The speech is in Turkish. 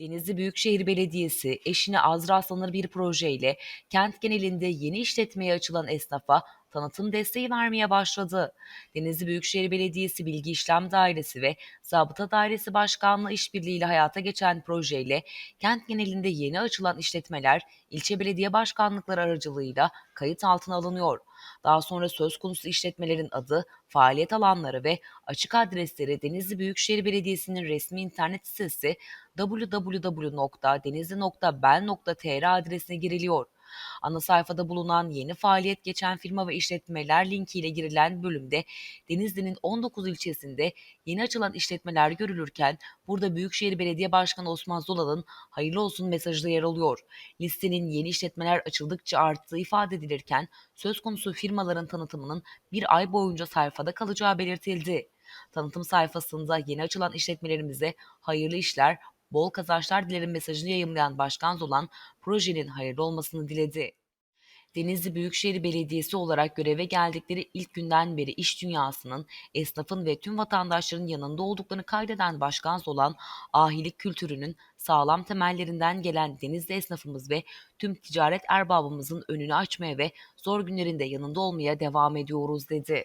Denizli Büyükşehir Belediyesi eşine az rastlanır bir projeyle kent genelinde yeni işletmeye açılan esnafa tanıtım desteği vermeye başladı. Denizli Büyükşehir Belediyesi Bilgi İşlem Dairesi ve Zabıta Dairesi Başkanlığı işbirliğiyle hayata geçen projeyle kent genelinde yeni açılan işletmeler ilçe belediye başkanlıkları aracılığıyla kayıt altına alınıyor. Daha sonra söz konusu işletmelerin adı, faaliyet alanları ve açık adresleri Denizli Büyükşehir Belediyesi'nin resmi internet sitesi www.denizli.bel.tr adresine giriliyor. Ana sayfada bulunan yeni faaliyet geçen firma ve işletmeler linkiyle girilen bölümde Denizli'nin 19 ilçesinde yeni açılan işletmeler görülürken burada Büyükşehir Belediye Başkanı Osman Zolal'ın hayırlı olsun mesajı da yer alıyor. Listenin yeni işletmeler açıldıkça arttığı ifade edilirken söz konusu firmaların tanıtımının bir ay boyunca sayfada kalacağı belirtildi. Tanıtım sayfasında yeni açılan işletmelerimize hayırlı işler, bol kazançlar dilerim mesajını yayımlayan Başkan Zolan projenin hayırlı olmasını diledi. Denizli Büyükşehir Belediyesi olarak göreve geldikleri ilk günden beri iş dünyasının, esnafın ve tüm vatandaşların yanında olduklarını kaydeden Başkan Zolan, ahilik kültürünün sağlam temellerinden gelen Denizli esnafımız ve tüm ticaret erbabımızın önünü açmaya ve zor günlerinde yanında olmaya devam ediyoruz dedi.